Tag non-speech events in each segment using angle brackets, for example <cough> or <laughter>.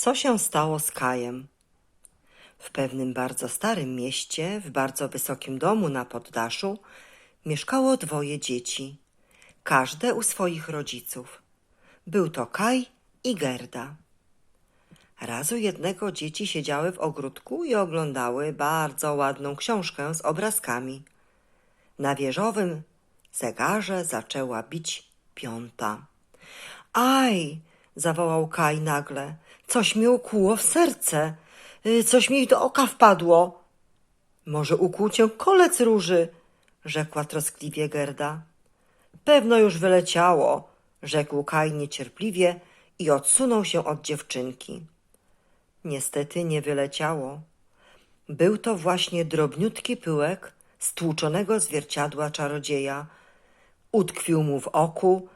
co się stało z Kajem. W pewnym bardzo starym mieście, w bardzo wysokim domu na poddaszu, mieszkało dwoje dzieci, każde u swoich rodziców. Był to Kaj i Gerda. Razu jednego dzieci siedziały w ogródku i oglądały bardzo ładną książkę z obrazkami. Na wieżowym zegarze zaczęła bić piąta. Aj! Zawołał Kaj nagle. Coś mi ukuło w serce. Y, Coś mi do oka wpadło. Może ukuł cię kolec róży, rzekła troskliwie Gerda. Pewno już wyleciało, rzekł Kaj niecierpliwie i odsunął się od dziewczynki. Niestety nie wyleciało. Był to właśnie drobniutki pyłek stłuczonego zwierciadła czarodzieja. Utkwił mu w oku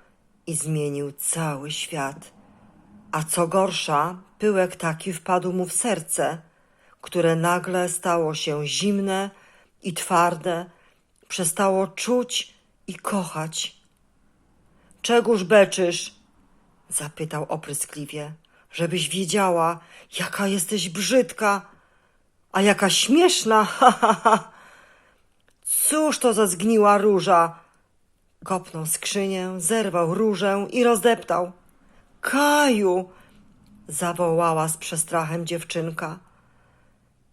i zmienił cały świat. A co gorsza, pyłek taki wpadł mu w serce, które nagle stało się zimne i twarde, przestało czuć i kochać. Czegóż beczysz? zapytał opryskliwie, żebyś wiedziała, jaka jesteś brzydka, a jaka śmieszna, <laughs> ha, ha, ha. Cóż to za zgniła róża? Kopnął skrzynię, zerwał różę i rozdeptał. Kaju! zawołała z przestrachem dziewczynka.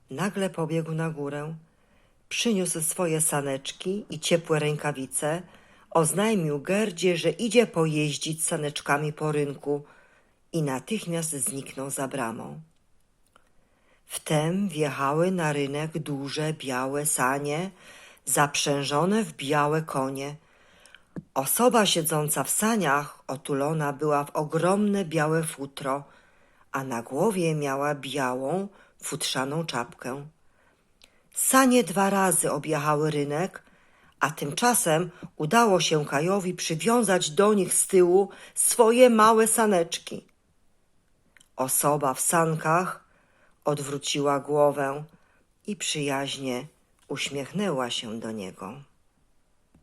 Nagle pobiegł na górę, przyniósł swoje saneczki i ciepłe rękawice, oznajmił Gerdzie, że idzie pojeździć saneczkami po rynku i natychmiast zniknął za bramą. Wtem wjechały na rynek duże, białe sanie, zaprzężone w białe konie. Osoba siedząca w saniach otulona była w ogromne białe futro, a na głowie miała białą, futrzaną czapkę. Sanie dwa razy objechały rynek, a tymczasem udało się Kajowi przywiązać do nich z tyłu swoje małe saneczki. Osoba w sankach odwróciła głowę i przyjaźnie uśmiechnęła się do niego.